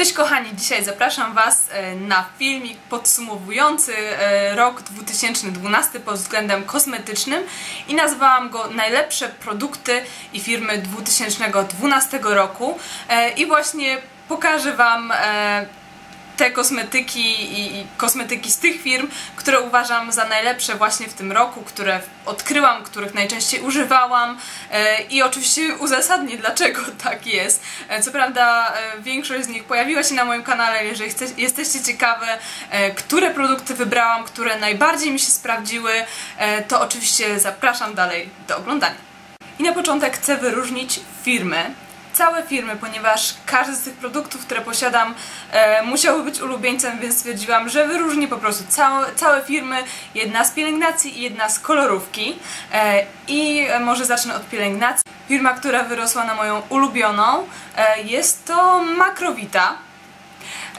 Cześć kochani, dzisiaj zapraszam Was e, na filmik podsumowujący e, rok 2012 pod względem kosmetycznym i nazwałam go Najlepsze produkty i firmy 2012 roku. E, i właśnie pokażę Wam te kosmetyki i, kosmetyki z tych firm, które uważam za najlepsze właśnie w tym roku, które odkryłam, których najczęściej używałam e, i oczywiście uzasadnię dlaczego tak jest. E, co prawda e, większość z nich pojawiła się na moim kanale, jeżeli jesteście ciekawe, które produkty wybrałam, które najbardziej mi się sprawdziły, to oczywiście zapraszam dalej do oglądania. I na początek chcę wyróżnić firmy, całe firmy, ponieważ każdy z tych produktów, które posiadam, e, musiałby być ulubieńcem, więc stwierdziłam, że wyróżnię po prostu całe, całe firmy, jedna z pielęgnacji i jedna z kolorówki. E, I może zacznę od pielęgnacji. Firma, która wyrosła na moją ulubioną, e, jest to Makrowita.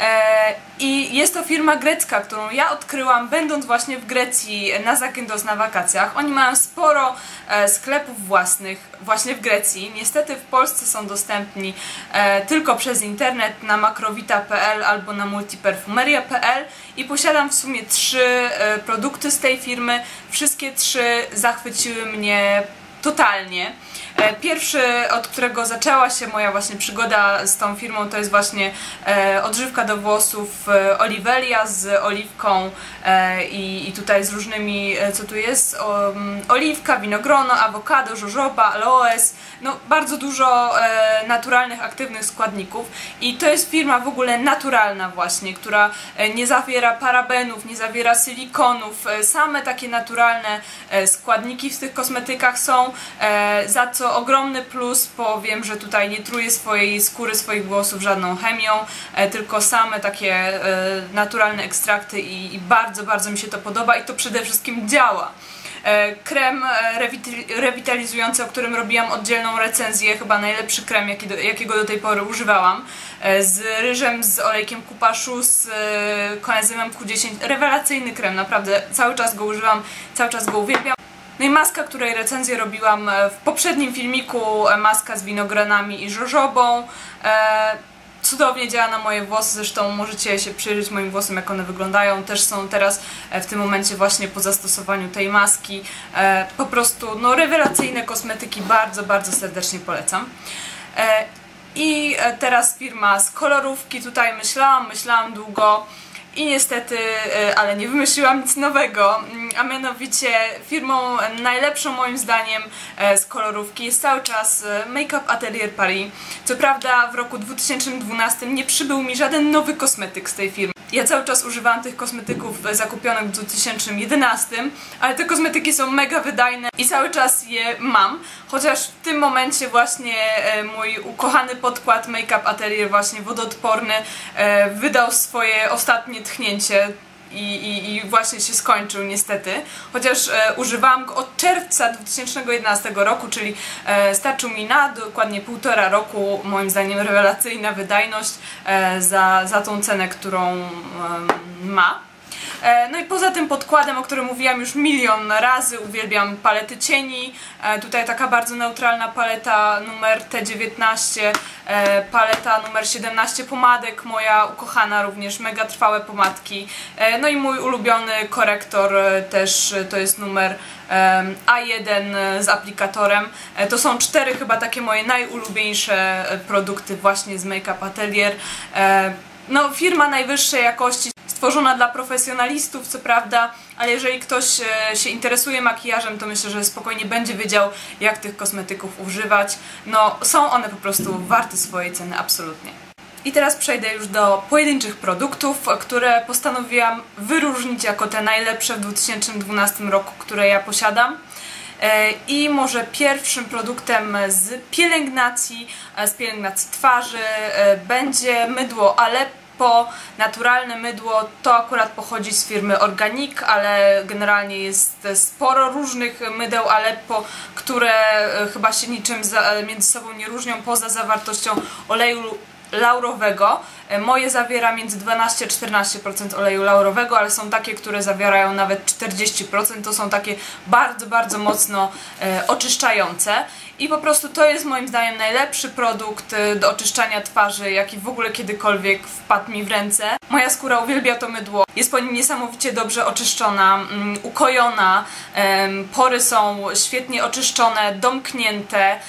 E, I jest to firma grecka, którą ja odkryłam będąc właśnie w Grecji na Zakynthos na wakacjach. Oni mają sporo e, sklepów własnych właśnie w Grecji. Niestety w Polsce są dostępni e, tylko przez internet na makrowita.pl albo na multiperfumeria.pl i posiadam w sumie trzy produkty z tej firmy. Wszystkie trzy zachwyciły mnie totalnie. E, pierwszy, od którego zaczęła się moja właśnie przygoda z tą firmą, to jest właśnie e, odżywka do włosów e, Olivelia z oliwką i, i tutaj z różnymi, co tu jest, mm, oliwka, winogrono, awokado, jojoba, aloes, no bardzo dużo naturalnych, aktywnych składników. I to jest firma w ogóle naturalna właśnie, która nie zawiera parabenów, nie zawiera silikonów, same takie naturalne składniki w tych kosmetykach są, za co ogromny plus, bo wiem, że tutaj nie truje swojej skóry, swoich włosów żadną chemią, e, tylko same takie e, naturalne ekstrakty i, bardzo, bardzo mi się to podoba i to przede wszystkim działa. E, krem rewitalizujący, o którym robiłam oddzielną recenzję, chyba najlepszy krem, jaki jakiego do tej pory używałam, z ryżem, z olejkiem kupaszu, z koenzymem Q10. Rewelacyjny krem, naprawdę cały czas go używam, cały czas go uwielbiam. No i maska, której recenzję robiłam e, w poprzednim filmiku, e, maska z winogronami i żożobą. E, cudownie działa na moje włosy, zresztą możecie się przyjrzeć moim włosom, jak one wyglądają. Też są teraz w tym momencie właśnie po zastosowaniu tej maski. Po prostu no rewelacyjne kosmetyki, bardzo, bardzo serdecznie polecam. I teraz firma z kolorówki, tutaj myślałam, myślałam długo i niestety, e, ale nie wymyśliłam nic nowego, mm, a mianowicie firmą najlepszą moim zdaniem e, z kolorówki jest cały czas e, Make Up Atelier Paris. Co prawda w roku 2012 nie przybył mi żaden nowy kosmetyk z tej firmy. Ja cały czas używałam tych kosmetyków zakupionych w 2011, ale te kosmetyki są mega wydajne i cały czas je mam, chociaż w tym momencie właśnie mój ukochany podkład Make Up Atelier właśnie wodoodporny wydał swoje ostatnie tchnięcie i, i, i, właśnie się skończył niestety, chociaż e, używałam go od czerwca 2011 roku, czyli e, starczył mi na dokładnie półtora roku, moim zdaniem rewelacyjna wydajność e, za, za tą cenę, którą ma. E, no i poza tym podkładem, o którym mówiłam już milion razy, uwielbiam palety cieni. E, tutaj taka bardzo neutralna paleta numer T19, e, paleta numer 17 pomadek, moja ukochana również, mega trwałe pomadki. No i mój ulubiony korektor też to jest numer A1 z aplikatorem. To są cztery chyba takie moje najulubieńsze produkty właśnie z Make Up Atelier. No firma najwyższej jakości stworzona dla profesjonalistów, co prawda, ale jeżeli ktoś e, się interesuje makijażem, to myślę, że spokojnie będzie wiedział, jak tych kosmetyków używać. No, są one po prostu warte swojej ceny, absolutnie. I teraz przejdę już do pojedynczych produktów, które postanowiłam wyróżnić jako te najlepsze w 2012 roku, które ja posiadam. E, I może pierwszym produktem z pielęgnacji, e, z pielęgnacji twarzy będzie mydło Aleppo Naturalne mydło, to akurat pochodzi z firmy Organic, ale generalnie jest sporo różnych mydeł Aleppo, które e, chyba się niczym między sobą nie różnią poza zawartością oleju laurowego. E, Moje zawiera między 12-14% oleju laurowego, ale są takie, które zawierają nawet 40%. To są takie bardzo, bardzo mocno e, oczyszczające. I po prostu to jest moim zdaniem najlepszy produkt e, do oczyszczania twarzy, jaki w ogóle kiedykolwiek wpadł mi w ręce. Moja skóra uwielbia to mydło. Jest po nim niesamowicie dobrze oczyszczona, mm, ukojona, pory są świetnie oczyszczone, domknięte.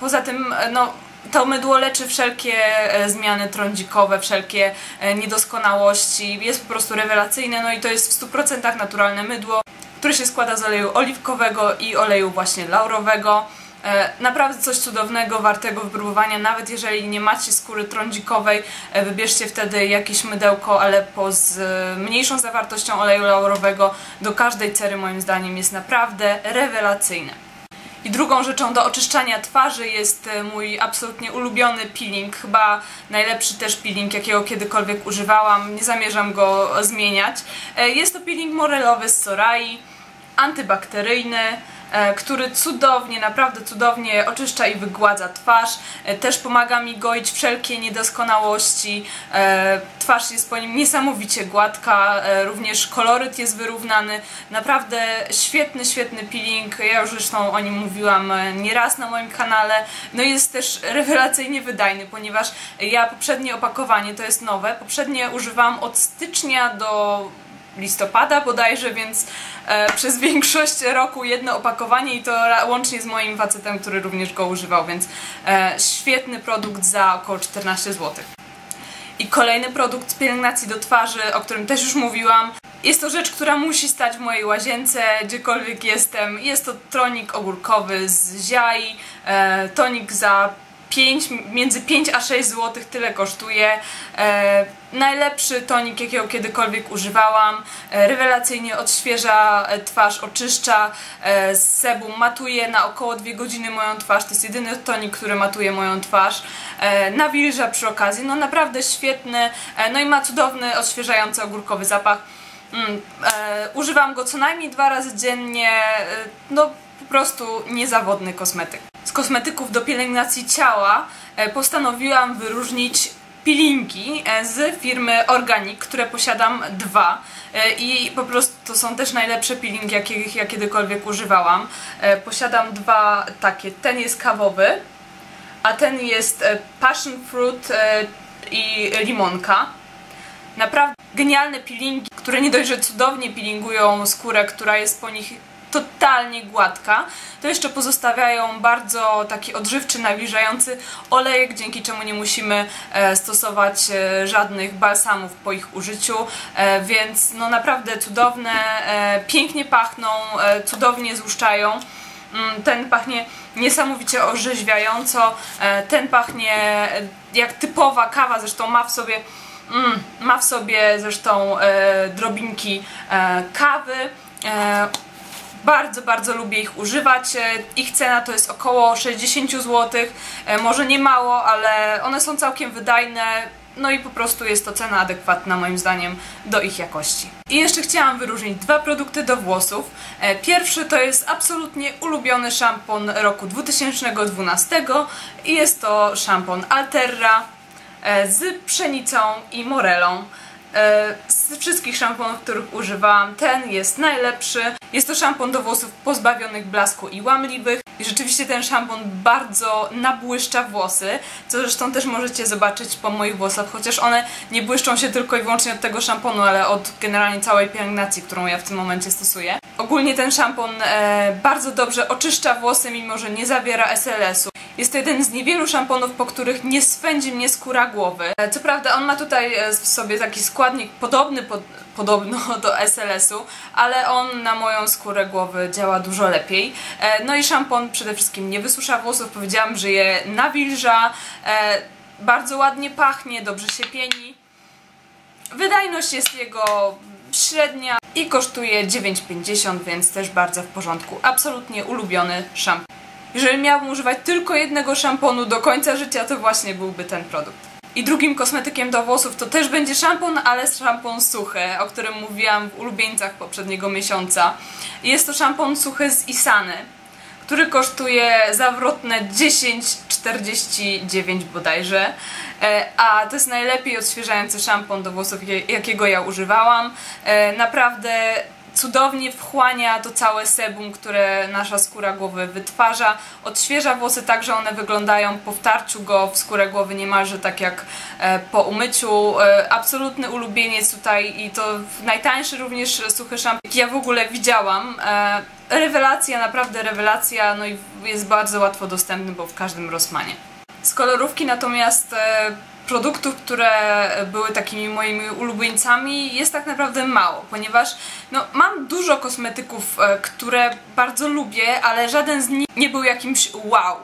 Poza tym, no, to mydło leczy wszelkie e, zmiany trądzikowe, wszelkie e, niedoskonałości. Jest po prostu rewelacyjne, no i to jest w 100% naturalne mydło, które się składa z oleju oliwkowego i oleju właśnie laurowego. E, Naprawdę coś cudownego, wartego wypróbowania, nawet jeżeli nie macie skóry trądzikowej, wybierzcie wtedy jakieś mydełko Aleppo z e, mniejszą zawartością oleju laurowego. Do każdej cery moim zdaniem jest naprawdę rewelacyjne. I drugą rzeczą do oczyszczania twarzy jest e, mój absolutnie ulubiony peeling, chyba najlepszy też peeling, jakiego kiedykolwiek używałam, nie zamierzam go zmieniać. E, Jest to peeling morelowy z Sorai, antybakteryjny, który cudownie, naprawdę cudownie oczyszcza i wygładza twarz. E, Też pomaga mi goić wszelkie niedoskonałości. E, Twarz jest po nim niesamowicie gładka, e, również koloryt jest wyrównany. Naprawdę świetny, świetny peeling. Ja już zresztą o nim mówiłam e, nieraz na moim kanale. No jest też rewelacyjnie wydajny, ponieważ ja poprzednie opakowanie to jest nowe. Poprzednie używałam od stycznia do listopada bodajże, więc e, przez większość roku jedno opakowanie i to łącznie z moim facetem, który również go używał, więc e, świetny produkt za około 14 zł. I kolejny produkt z pielęgnacji do twarzy, o którym też już mówiłam. Jest to rzecz, która musi stać w mojej łazience, gdziekolwiek jestem. Jest to tonik ogórkowy z ziai, e, tonik za 5, między 5 a 6 zł, tyle kosztuje. E, najlepszy tonik, jakiego kiedykolwiek używałam. E, rewelacyjnie odświeża e, twarz, oczyszcza. E, z sebum matuje na około 2 godziny moją twarz. To jest jedyny tonik, który matuje moją twarz. Nawilża przy okazji. No naprawdę świetny. No i ma cudowny, odświeżający ogórkowy zapach. Mm, używam go co najmniej dwa razy dziennie. No po prostu niezawodny kosmetyk. Z kosmetyków do pielęgnacji ciała postanowiłam wyróżnić peelingi e, z firmy Organic, które posiadam dwa E, i po prostu to są też najlepsze peelingi, jakich ja kiedykolwiek używałam. E, Posiadam dwa takie, ten jest kawowy, a ten jest passion fruit i limonka. Naprawdę genialne peelingi, które nie dość, że cudownie peelingują skórę, która jest po nich totalnie gładka, to jeszcze pozostawiają bardzo taki odżywczy, nawilżający olejek, dzięki czemu nie musimy e, stosować e, żadnych balsamów po ich użyciu, e, więc no naprawdę cudowne, pięknie pachną, cudownie złuszczają. Mm, Ten pachnie niesamowicie orzeźwiająco, ten pachnie jak typowa kawa, zresztą ma w sobie Mm, ma w sobie zresztą drobinki kawy. Bardzo, bardzo lubię ich używać. E, Ich cena to jest około 60 zł. E, może nie mało, ale one są całkiem wydajne. No i po prostu jest to cena adekwatna moim zdaniem do ich jakości. I jeszcze chciałam wyróżnić dwa produkty do włosów. E, Pierwszy to jest absolutnie ulubiony szampon roku 2012 i jest to szampon Alterra z pszenicą i morelą. E, Z wszystkich szamponów, których używałam, ten jest najlepszy. Jest to szampon do włosów pozbawionych blasku i łamliwych. I rzeczywiście ten szampon bardzo nabłyszcza włosy, co zresztą też możecie zobaczyć po moich włosach, chociaż one nie błyszczą się tylko i wyłącznie od tego szamponu, ale od generalnie całej pielęgnacji, którą ja w tym momencie stosuję. Ogólnie ten szampon e, bardzo dobrze oczyszcza włosy, mimo że nie zawiera SLS-u. Jest to jeden z niewielu szamponów, po których nie swędzi mnie skóra głowy. E, Co prawda on ma tutaj w sobie taki składnik podobny pod, podobno do SLS-u, ale on na moją skórę głowy działa dużo lepiej. E, No i szampon przede wszystkim nie wysusza włosów, powiedziałam, że je nawilża, e, bardzo ładnie pachnie, dobrze się pieni. Wydajność jest jego średnia i kosztuje 9,50, więc też bardzo w porządku. Absolutnie ulubiony szampon. Jeżeli miałabym używać tylko jednego szamponu do końca życia, to właśnie byłby ten produkt. I drugim kosmetykiem do włosów to też będzie szampon, ale szampon suchy, o którym mówiłam w ulubieńcach poprzedniego miesiąca. Jest to szampon suchy z Isany, który kosztuje zawrotne 10,49 bodajże. E, a to jest najlepiej odświeżający szampon do włosów, jakiego ja używałam. E, naprawdę cudownie wchłania to całe sebum, które nasza skóra głowy wytwarza. Odświeża włosy tak, że one wyglądają po wtarciu go w skórę głowy niemalże tak jak e, po umyciu. Absolutny ulubieniec tutaj i to najtańszy również suchy szampon, jaki ja w ogóle widziałam rewelacja, naprawdę rewelacja, no i jest bardzo łatwo dostępny, bo w każdym Rossmanie. Z kolorówki natomiast e, produktów, które były takimi moimi ulubieńcami jest tak naprawdę mało, ponieważ no, mam dużo kosmetyków, e, które bardzo lubię, ale żaden z nich nie był jakimś wow.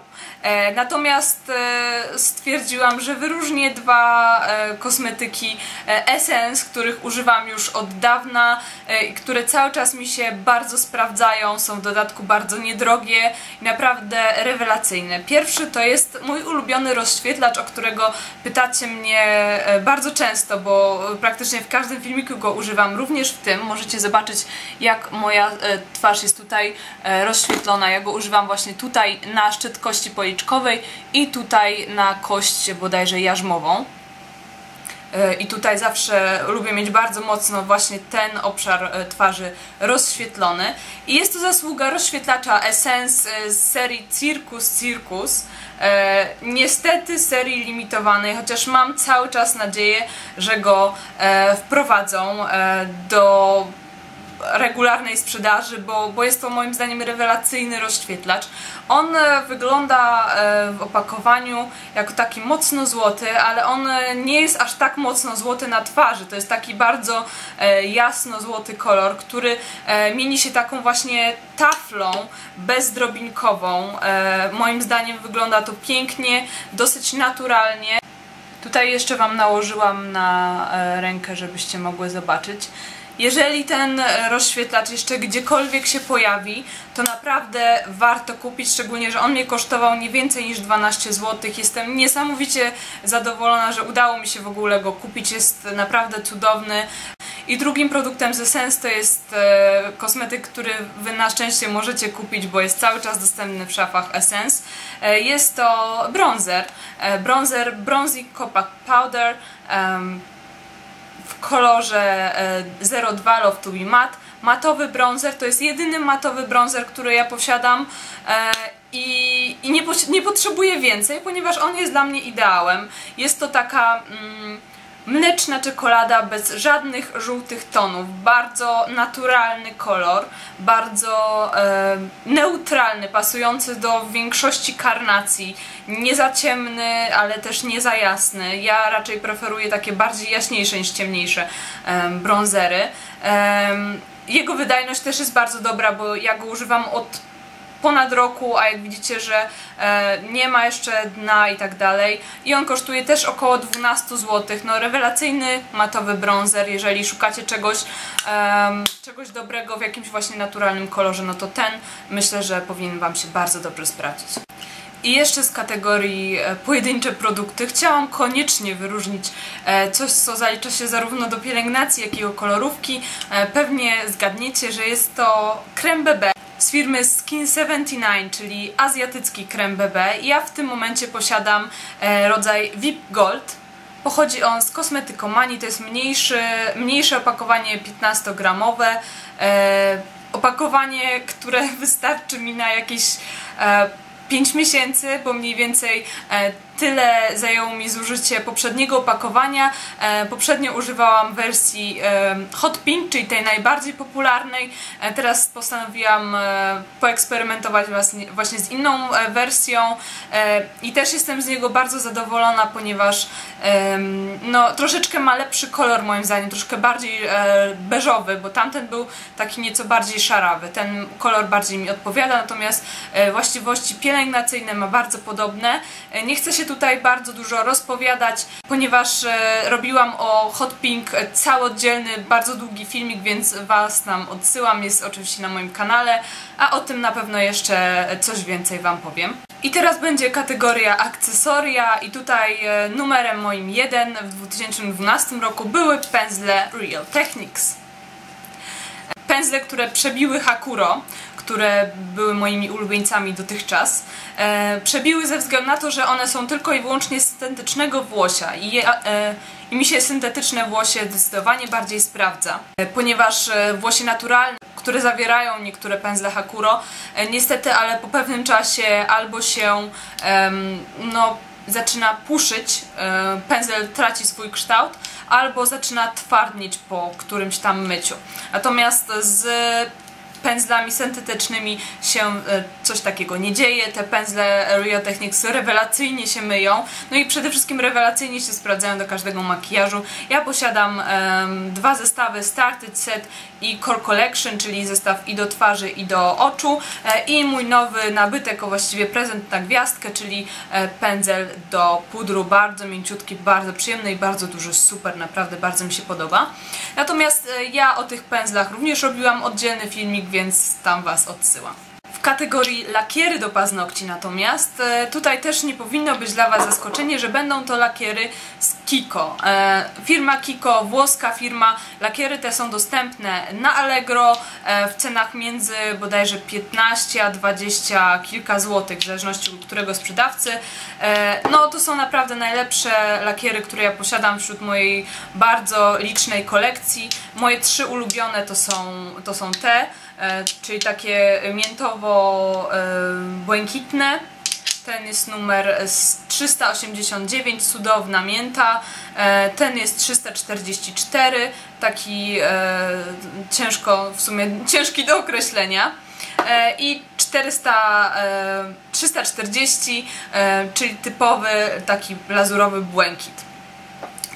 E, natomiast e, stwierdziłam, że wyróżnię dwa e, kosmetyki Essence, których używam już od dawna i które cały czas mi się bardzo sprawdzają, są w dodatku bardzo niedrogie i naprawdę rewelacyjne. Pierwszy to jest mój ulubiony rozświetlacz, o którego pytacie mnie bardzo często, bo praktycznie w każdym filmiku go używam, również w tym. Możecie zobaczyć jak moja twarz jest tutaj rozświetlona. Ja go używam właśnie tutaj na szczyt kości policzkowej policzkowej i tutaj na kość bodajże jarzmową. E, I tutaj zawsze lubię mieć bardzo mocno właśnie ten obszar e, twarzy rozświetlony. I jest to zasługa rozświetlacza Essence e, z serii Circus Circus. Niestety serii limitowanej, chociaż mam cały czas nadzieję, że go wprowadzą do regularnej sprzedaży, bo, bo jest to moim zdaniem rewelacyjny rozświetlacz. On e, wygląda e, w opakowaniu jako taki mocno złoty, ale on e, nie jest aż tak mocno złoty na twarzy. To jest taki bardzo jasno złoty kolor, który mieni się taką właśnie taflą bezdrobinkową. Moim zdaniem wygląda to pięknie, dosyć naturalnie. Tutaj jeszcze Wam nałożyłam na rękę, żebyście mogły zobaczyć. Jeżeli ten e, rozświetlacz jeszcze gdziekolwiek się pojawi, to naprawdę warto kupić, szczególnie, że on mnie kosztował nie więcej niż 12 zł. Jestem niesamowicie zadowolona, że udało mi się w ogóle go kupić. Jest naprawdę cudowny. I drugim produktem z Essence to jest e, kosmetyk, który Wy na szczęście możecie kupić, bo jest cały czas dostępny w szafach Essence. E, jest to bronzer. Bronzer Bronzy Copac Powder. W kolorze 02 Love to be Matte. Matowy bronzer to jest jedyny matowy bronzer, który ja posiadam e, i, i nie, nie potrzebuję więcej, ponieważ on jest dla mnie ideałem. Jest to taka... Mm, Mleczna czekolada bez żadnych żółtych tonów, bardzo naturalny kolor, bardzo e, neutralny, pasujący do większości karnacji, nie za ciemny, ale też nie za jasny. Ja raczej preferuję takie bardziej jaśniejsze niż ciemniejsze e, bronzery. E, jego wydajność też jest bardzo dobra, bo ja go używam od ponad roku, a jak widzicie, że e, nie ma jeszcze dna i tak dalej. I on kosztuje też około 12 zł. No rewelacyjny matowy bronzer, jeżeli szukacie czegoś, czegoś dobrego w jakimś właśnie naturalnym kolorze, no to ten myślę, że powinien Wam się bardzo dobrze sprawdzić. I jeszcze z kategorii e, pojedyncze produkty chciałam koniecznie wyróżnić e, coś, co zalicza się zarówno do pielęgnacji, jak i o kolorówki. Pewnie zgadniecie, że jest to krem BB z firmy Skin79, czyli azjatycki krem BB. Ja w tym momencie posiadam e, rodzaj VIP Gold. Pochodzi on z kosmetyczkomanii, to jest mniejszy, mniejsze opakowanie 15-gramowe. E, opakowanie, które wystarczy mi na jakieś e, 5 miesięcy, bo mniej więcej e, tyle zajęło mi zużycie poprzedniego opakowania. E, poprzednio używałam wersji e, Hot Pink, czyli tej najbardziej popularnej. Teraz postanowiłam poeksperymentować właśnie z inną wersją i też jestem z niego bardzo zadowolona, ponieważ no, troszeczkę ma lepszy kolor moim zdaniem, troszkę bardziej beżowy, bo tamten był taki nieco bardziej szarawy. Ten kolor bardziej mi odpowiada, natomiast właściwości pielęgnacyjne ma bardzo podobne. Nie chcę się tutaj bardzo dużo rozpowiadać, ponieważ e, robiłam o Hot Pink cały oddzielny, bardzo długi filmik, więc Was nam odsyłam, jest oczywiście na moim kanale, a o tym na pewno jeszcze coś więcej Wam powiem. I teraz będzie kategoria akcesoria i tutaj e, numerem moim 1 w 2012 roku były pędzle Real Techniques. Pędzle, które przebiły Hakuro, które były moimi ulubieńcami dotychczas, e, przebiły ze względu na to, że one są tylko i wyłącznie z syntetycznego włosia i, je, e, i mi się syntetyczne włosie zdecydowanie bardziej sprawdza, e, ponieważ e, włosie naturalne, które zawierają niektóre pędzle Hakuro, e, niestety, ale po pewnym czasie albo się no, zaczyna puszyć, e, pędzel traci swój kształt, albo zaczyna twardnieć po którymś tam myciu. Natomiast z pędzlami syntetycznymi się e, coś takiego nie dzieje. Te pędzle Rio Technics rewelacyjnie się myją, no i przede wszystkim rewelacyjnie się sprawdzają do każdego makijażu. Ja posiadam em, dwa zestawy Started Set i Core Collection, czyli zestaw i do twarzy i do oczu e, i mój nowy nabytek, a właściwie prezent na gwiazdkę, czyli e, pędzel do pudru, bardzo mięciutki, bardzo przyjemny i bardzo duży, super, naprawdę bardzo mi się podoba. Natomiast e, ja o tych pędzlach również robiłam oddzielny filmik, więc tam Was odsyłam. Kategorii lakiery do paznokci natomiast e, tutaj też nie powinno być dla Was zaskoczenie, że będą to lakiery z Kiko. E, firma Kiko, włoska firma, lakiery te są dostępne na Allegro e, w cenach między bodajże 15 a 20 kilka złotych, w zależności od którego sprzedawcy. No to są naprawdę najlepsze lakiery, które ja posiadam wśród mojej bardzo licznej kolekcji. Moje trzy ulubione to są, to są te, czyli takie miętowo-błękitne. Ten jest numer s- 389, cudowna mięta. E, Ten jest 344, taki e, ciężko, w sumie ciężki do określenia. E, I 400, e, 340, e, czyli typowy taki lazurowy błękit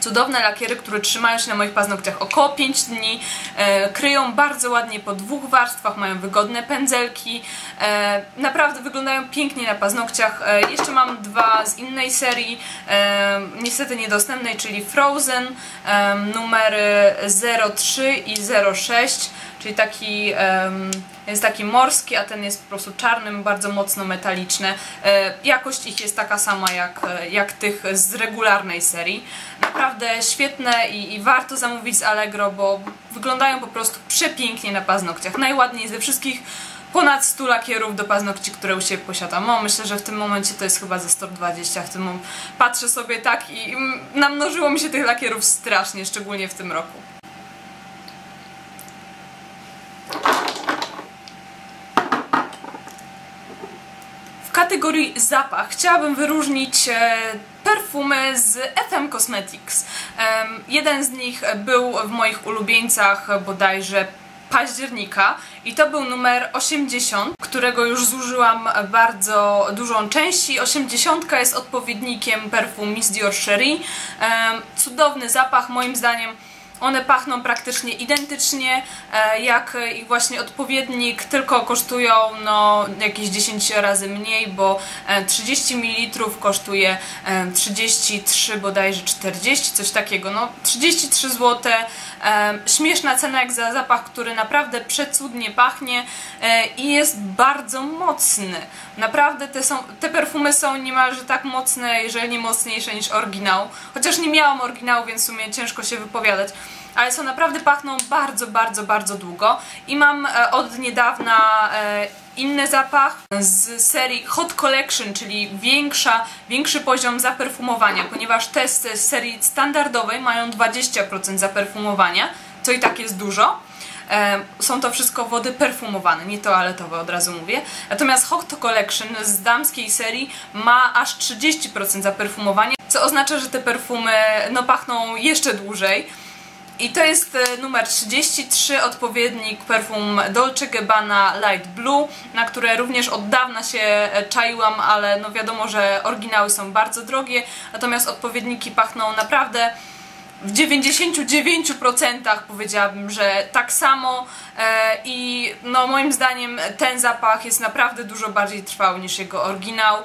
cudowne lakiery, które trzymają się na moich paznokciach około 5 dni, e, kryją bardzo ładnie po dwóch warstwach, mają wygodne pędzelki, e, naprawdę wyglądają pięknie na paznokciach. E, jeszcze mam dwa z innej serii, e, niestety niedostępnej, czyli Frozen, e, numery 03 i 06, czyli taki jest taki morski, a ten jest po prostu czarnym, bardzo mocno metaliczny. E, jakość ich jest taka sama jak, e, jak tych z regularnej serii. Naprawdę świetne i, i warto zamówić z Allegro, bo wyglądają po prostu przepięknie na paznokciach. Najładniej ze wszystkich ponad 100 lakierów do paznokci, które u siebie posiadam. No, myślę, że w tym momencie to jest chyba ze 120. W tym mom- patrzę sobie tak i mm, namnożyło mi się tych lakierów strasznie, szczególnie w tym roku. Kategorii zapach chciałabym wyróżnić e, perfumy z FM Cosmetics. Jeden z nich był w moich ulubieńcach bodajże października i to był numer 80, którego już zużyłam bardzo dużą część i 80 jest odpowiednikiem perfum Miss Dior Cherie. Cudowny zapach, moim zdaniem one pachną praktycznie identycznie e, jak ich właśnie odpowiednik, tylko kosztują no, jakieś 10 razy mniej, bo e, 30 ml kosztuje e, 33 bodajże 40, coś takiego. No 33 zł. E, śmieszna cena jak za zapach, który naprawdę przecudnie pachnie e, i jest bardzo mocny. Naprawdę te, są, te perfumy są niemalże tak mocne, jeżeli nie mocniejsze niż oryginał. Chociaż nie miałam oryginału, więc w sumie ciężko się wypowiadać ale są naprawdę pachną bardzo, bardzo, bardzo długo i mam e, od niedawna e, inny zapach z serii Hot Collection, czyli większa, większy poziom zaperfumowania, ponieważ te z serii standardowej mają 20% zaperfumowania, co i tak jest dużo. E, Są to wszystko wody perfumowane, nie toaletowe od razu mówię. Natomiast Hot Collection z damskiej serii ma aż 30% zaperfumowania, co oznacza, że te perfumy no, pachną jeszcze dłużej. I to jest e, numer 33, odpowiednik perfum Dolce Gabbana Light Blue, na które również od dawna się e, czaiłam, ale no wiadomo, że oryginały są bardzo drogie, natomiast odpowiedniki pachną naprawdę w 99% powiedziałabym, że tak samo. E, i no moim zdaniem ten zapach jest naprawdę dużo bardziej trwały niż jego oryginał,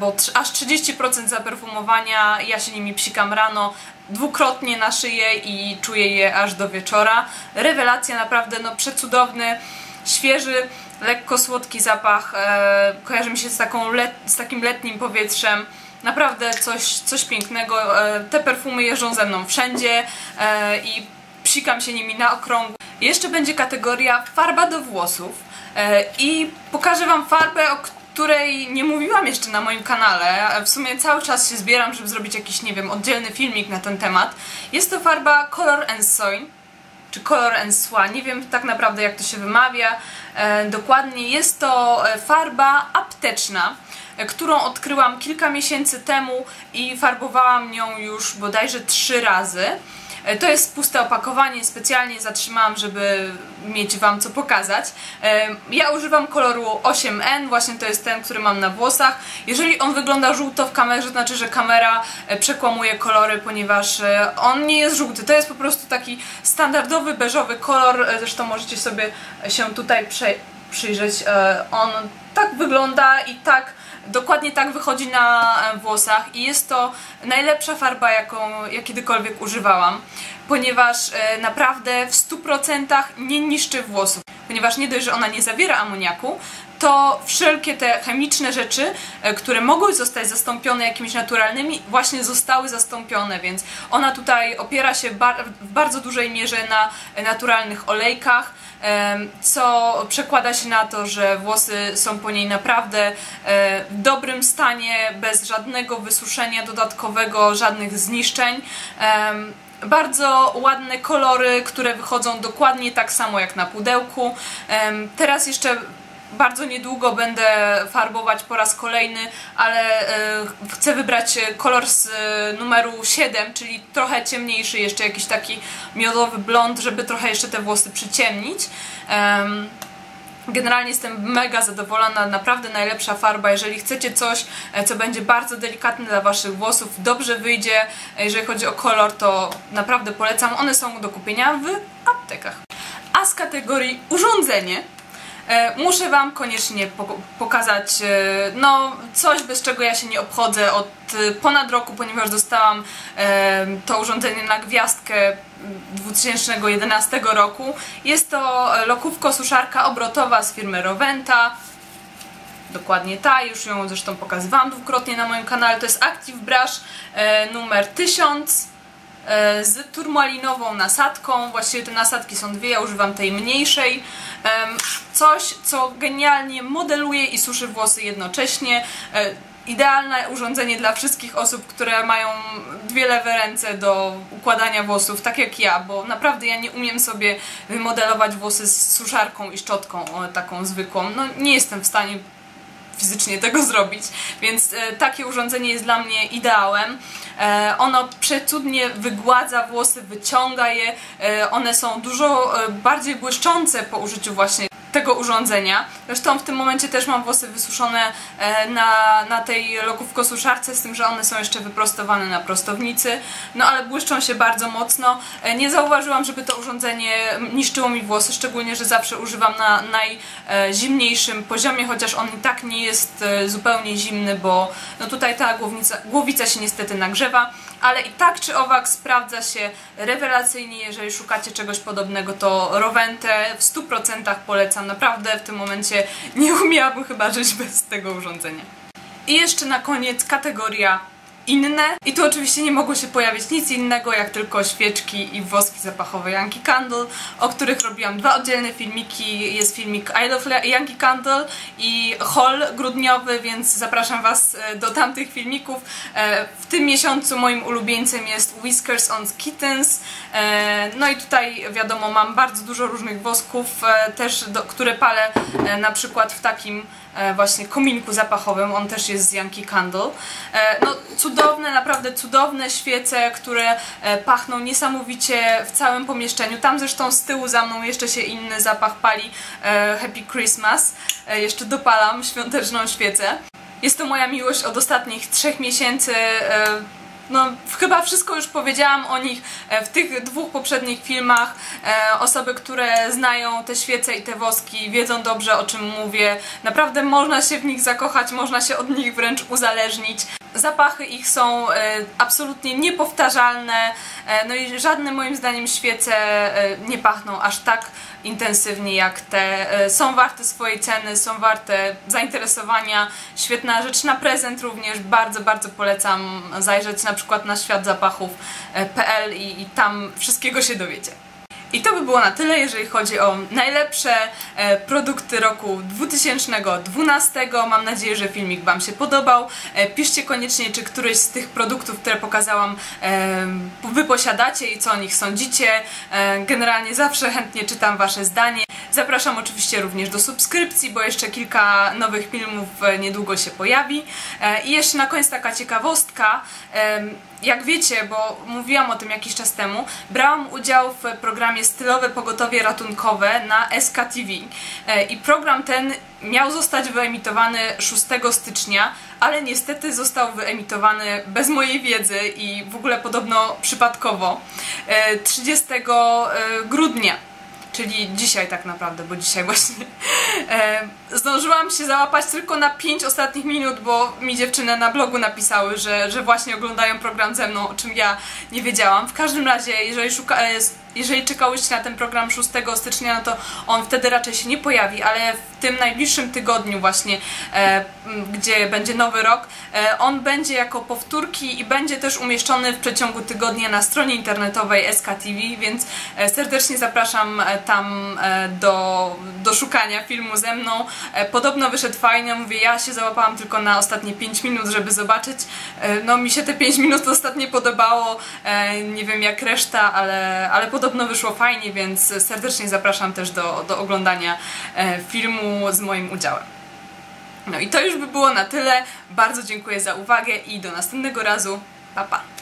bo aż 30% zaperfumowania, ja się nimi psikam rano, dwukrotnie na szyję i czuję je aż do wieczora. Rewelacja naprawdę no przecudowny, świeży, lekko słodki zapach, e, kojarzy mi się z, taką let, z takim letnim powietrzem. Naprawdę coś, coś pięknego. E, te perfumy jeżdżą ze mną wszędzie e, i psikam się nimi na okrągło. Jeszcze będzie kategoria farba do włosów. E, I pokażę Wam farbę, o której nie mówiłam jeszcze na moim kanale. W sumie cały czas się zbieram, żeby zrobić jakiś, nie wiem, oddzielny filmik na ten temat. Jest to farba Color and Soin czy Color and Swa, nie wiem tak naprawdę jak to się wymawia e, dokładnie. Jest to e, farba apteczna, e, którą odkryłam kilka miesięcy temu i farbowałam nią już bodajże trzy razy. E, to jest puste opakowanie, specjalnie zatrzymałam, żeby mieć Wam co pokazać. E, ja używam koloru 8N, właśnie to jest ten, który mam na włosach. Jeżeli on wygląda żółto w kamerze, to znaczy, że kamera e, przekłamuje kolory, ponieważ on nie jest żółty. To jest po prostu taki standardowy, beżowy kolor. Zresztą możecie sobie się tutaj przyjrzeć. On tak wygląda i tak dokładnie tak wychodzi na e, włosach i jest to najlepsza farba, jaką ja kiedykolwiek używałam, ponieważ e, naprawdę w 100% nie niszczy włosów. Ponieważ nie dość, że ona nie zawiera amoniaku, to wszelkie te chemiczne rzeczy, e, które mogły zostać zastąpione jakimiś naturalnymi, właśnie zostały zastąpione, więc ona tutaj opiera się w bardzo dużej mierze na naturalnych olejkach, co przekłada się na to, że włosy są po niej naprawdę e, w dobrym stanie, bez żadnego wysuszenia dodatkowego, żadnych zniszczeń bardzo ładne kolory, które wychodzą dokładnie tak samo jak na pudełku. Teraz jeszcze bardzo niedługo będę farbować po raz kolejny, ale e, chcę wybrać kolor z e, numeru 7, czyli trochę ciemniejszy, jeszcze jakiś taki miodowy blond, żeby trochę jeszcze te włosy przyciemnić. Generalnie jestem mega zadowolona, naprawdę najlepsza farba. Jeżeli chcecie coś, e, co będzie bardzo delikatne dla Waszych włosów, dobrze wyjdzie, jeżeli chodzi o kolor, to naprawdę polecam. One są do kupienia w aptekach. A z kategorii urządzenie E, muszę Wam koniecznie pokazać e, no, coś, bez czego ja się nie obchodzę od e, ponad roku, ponieważ dostałam to urządzenie na gwiazdkę 2011 roku. Jest to lokówko suszarka obrotowa z firmy Roventa. Dokładnie ta, już ją zresztą pokazywałam dwukrotnie na moim kanale. To jest Active Brush numer 1000 z turmalinową nasadką. Właściwie te nasadki są dwie, ja używam tej mniejszej. Coś, co genialnie modeluje i suszy włosy jednocześnie. E, idealne urządzenie dla wszystkich osób, które mają dwie lewe ręce do układania włosów, tak jak ja, bo naprawdę ja nie umiem sobie wymodelować włosy z suszarką i szczotką taką zwykłą. No nie jestem w stanie fizycznie tego zrobić, więc e, takie urządzenie jest dla mnie ideałem. E, ono przecudnie wygładza włosy, wyciąga je, e, one są dużo e, bardziej błyszczące po użyciu właśnie tego urządzenia. Zresztą w tym momencie też mam włosy wysuszone e, na, na tej lokówko-suszarce, z tym, że one są jeszcze wyprostowane na prostownicy, no ale błyszczą się bardzo mocno. E, nie zauważyłam, żeby to urządzenie niszczyło mi włosy, szczególnie, że zawsze używam na najzimniejszym poziomie, chociaż on i tak nie jest e, zupełnie zimny, bo no tutaj ta głowica, się niestety nagrzewa ale i tak czy owak sprawdza się rewelacyjnie, jeżeli szukacie czegoś podobnego, to Rovente w 100% polecam. Naprawdę w tym momencie nie umiałabym chyba żyć bez tego urządzenia. I jeszcze na koniec kategoria inne. I tu oczywiście nie mogło się pojawić nic innego, jak tylko świeczki i woski zapachowe Yankee Candle, o których robiłam dwa oddzielne filmiki. Jest filmik I Love Yankee Candle i haul grudniowy, więc zapraszam Was e, do tamtych filmików. E, w tym miesiącu moim ulubieńcem jest Whiskers on Kittens. E, no i tutaj wiadomo, mam bardzo dużo różnych wosków, też do, które palę na przykład w takim właśnie kominku zapachowym, on też jest z Yankee Candle. E, no cudowne, naprawdę cudowne świece, które e, pachną niesamowicie w całym pomieszczeniu. Tam zresztą z tyłu za mną jeszcze się inny zapach pali, Happy Christmas. Jeszcze dopalam świąteczną świecę. Jest to moja miłość od ostatnich trzech miesięcy no, chyba wszystko już powiedziałam o nich e, w tych dwóch poprzednich filmach. E, osoby, które znają te świece i te woski, wiedzą dobrze o czym mówię. Naprawdę można się w nich zakochać, można się od nich wręcz uzależnić. Zapachy ich są e, absolutnie niepowtarzalne, no i żadne moim zdaniem świece nie pachną aż tak intensywnie jak te. E, są warte swojej ceny, są warte zainteresowania. Świetna rzecz na prezent również. Bardzo, bardzo polecam zajrzeć na przykład na światzapachów.pl i, i tam wszystkiego się dowiecie. I to by było na tyle, jeżeli chodzi o najlepsze e, produkty roku 2012. Mam nadzieję, że filmik Wam się podobał. E, piszcie koniecznie, czy któryś z tych produktów, które pokazałam, e, Wy posiadacie i co o nich sądzicie. Generalnie zawsze chętnie czytam Wasze zdanie. Zapraszam oczywiście również do subskrypcji, bo jeszcze kilka nowych filmów e, niedługo się pojawi. E, I jeszcze na koniec taka ciekawostka. Em, Jak wiecie, bo mówiłam o tym jakiś czas temu, brałam udział w programie Stylowe Pogotowie Ratunkowe na SKTV. E, I program ten miał zostać wyemitowany 6 stycznia, ale niestety został wyemitowany bez mojej wiedzy i w ogóle podobno przypadkowo e, 30 e, grudnia czyli dzisiaj tak naprawdę, bo dzisiaj właśnie zdążyłam się załapać tylko na 5 ostatnich minut, bo mi dziewczyny na blogu napisały, że, że właśnie oglądają program ze mną, o czym ja nie wiedziałam. W każdym razie, jeżeli szuka, e, jeżeli czekałyście na ten program 6 stycznia, no to on wtedy raczej się nie pojawi, ale w tym najbliższym tygodniu właśnie, e, gdzie będzie nowy rok, e, on będzie jako powtórki i będzie też umieszczony w przeciągu tygodnia na stronie internetowej SKTV, więc e, serdecznie zapraszam e, tam do, do szukania filmu ze mną. E, podobno wyszedł fajnie, mówię, ja się załapałam tylko na ostatnie 5 minut, żeby zobaczyć. E, no mi się te 5 minut ostatnio podobało, e, nie wiem jak reszta, ale, ale podobno wyszło fajnie, więc serdecznie zapraszam też do, do oglądania filmu z moim udziałem. No i to już by było na tyle. Bardzo dziękuję za uwagę i do następnego razu. Pa pa!